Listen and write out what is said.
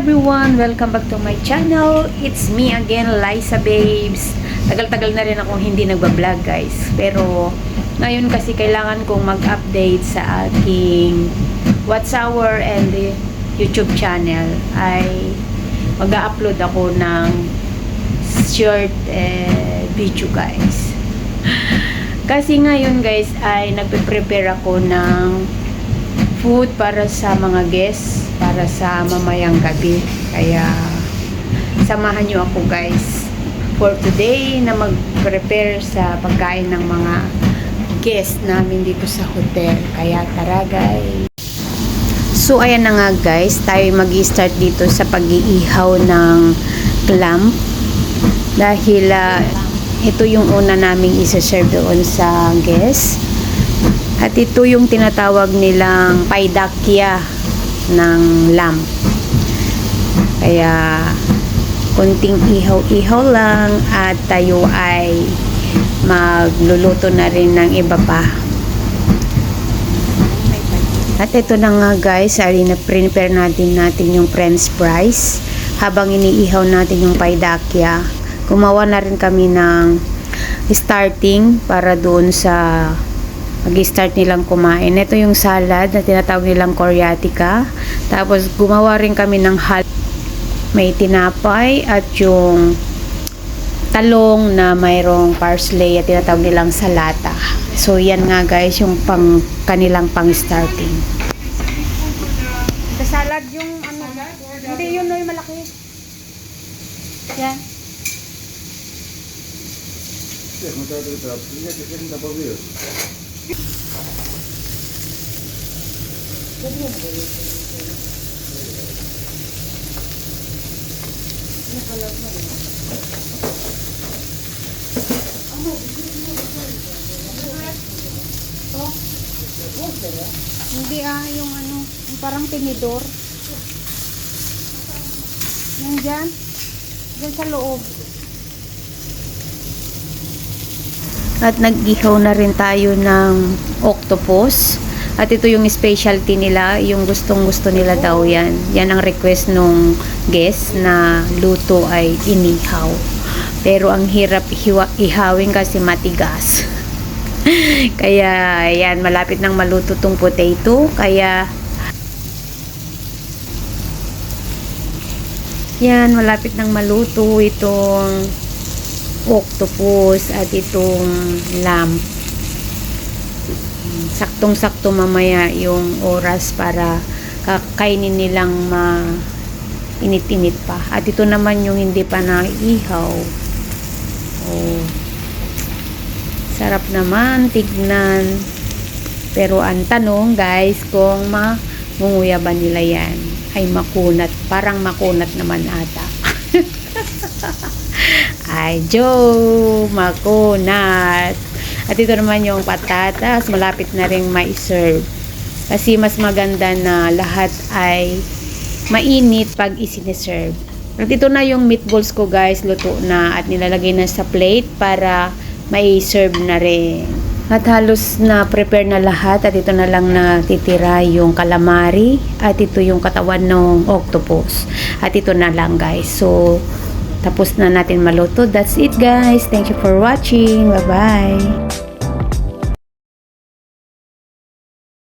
Everyone! Welcome back to my channel. It's me again, Liza Babes. Tagal-tagal na rin akong hindi nagbablog guys. Pero ngayon kasi kailangan kong mag-update sa aking What's Our and the YouTube channel. Ay mag-upload ako ng short eh, video guys. Kasi ngayon guys ay nagpe-prepare ako ng food para sa mga guests, para sa mamayang gabi. Kaya, samahan nyo ako guys for today na mag-prepare sa pagkain ng mga guests namin dito sa hotel. Kaya tara guys! So, ayan na nga guys, tayo mag-start dito sa pag-iihaw ng clam. Dahil ah, ito yung una naming isa-serve doon sa guests. At ito yung tinatawag nilang paidakya ng lamb. Kaya, kunting ihaw-ihaw lang at tayo ay magluluto na rin ng iba pa. At ito na nga guys, ay na-prepare natin natin yung french fries. Habang iniihaw natin yung paidakya, gumawa na rin kami ng starting para doon sa mag-start nilang kumain. Ito yung salad na tinatawag nilang coriatica. Tapos gumawa rin kami ng hal may tinapay at yung talong na mayroong parsley at tinatawag nilang salata. So yan nga guys yung pang kanilang pang starting. Sa salad yung ano, hindi yun no, yung malaki. Yan. Hindi ah, yung ano, yung parang tinidor. Yan dyan. Dyan sa loob. At nag-ihaw na rin tayo ng octopus. At ito yung specialty nila, yung gustong gusto nila daw yan. Yan ang request nung guest na luto ay inihaw. Pero ang hirap ihawin kasi matigas. kaya yan, malapit nang maluto tong potato. Kaya yan, malapit nang maluto itong octopus at itong lamb. Saktong-sakto mamaya yung oras para kakainin nilang ma init-init pa. At ito naman yung hindi pa naihaw. Oh. Sarap naman tignan. Pero ang tanong guys, kung mangunguya ba nila yan, ay makunat. Parang makunat naman ata. Ay, Joe, makunat. At ito naman yung patatas, malapit na rin ma-serve. Kasi mas maganda na lahat ay mainit pag isiniserve. At ito na yung meatballs ko guys, luto na at nilalagay na sa plate para mai-serve na rin. At halos na prepare na lahat at ito na lang natitira yung calamari at ito yung katawan ng octopus. At ito na lang guys. So, tapos na natin maluto. That's it guys. Thank you for watching. Bye-bye.